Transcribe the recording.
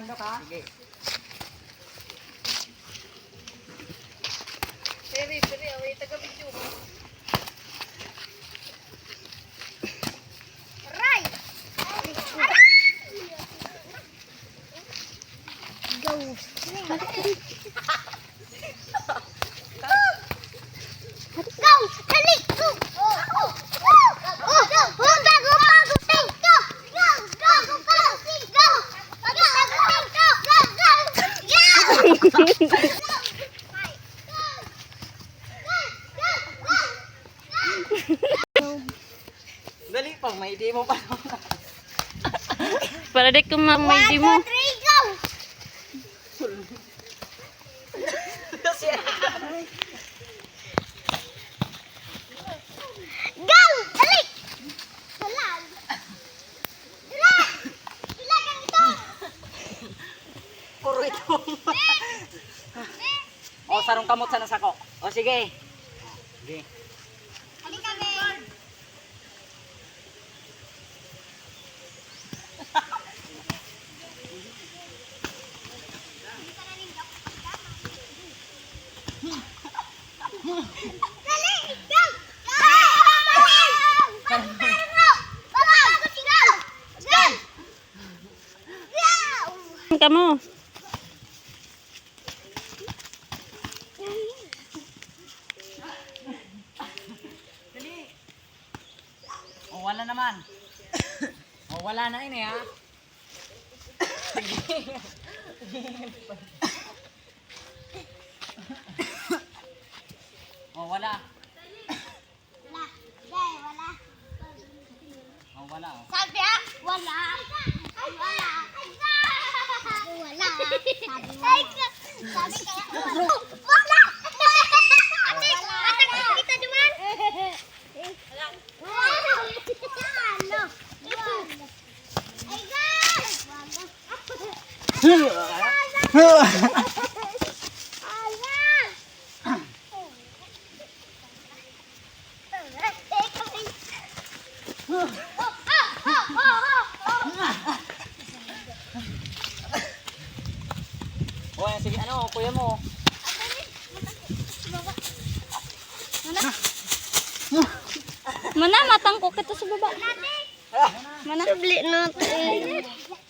handok ha? Sige. Seri, seri, away taga-video mo. Aray! Go! Aray! Dali pa, may di mo pa. Para di ko mamaidi mo. One, o, sarong kamot sa nasako. O, sige. Sige. Halika, Ben! Kamu. Wala naman. o, wala na ini, ha? Sige. o, wala. Wala. Dahil wala. O, wala. Sabi ah, wala. Ay, wala. Wala. Sabi wala. Sabi kaya wala. Wala. Ate, ate, kita duman. Wala. Wala. Ay, guys. Wala. O, yan, sige, ano, kuya mo. Mana matang ko kita sa baba. Mana? Sabli natin.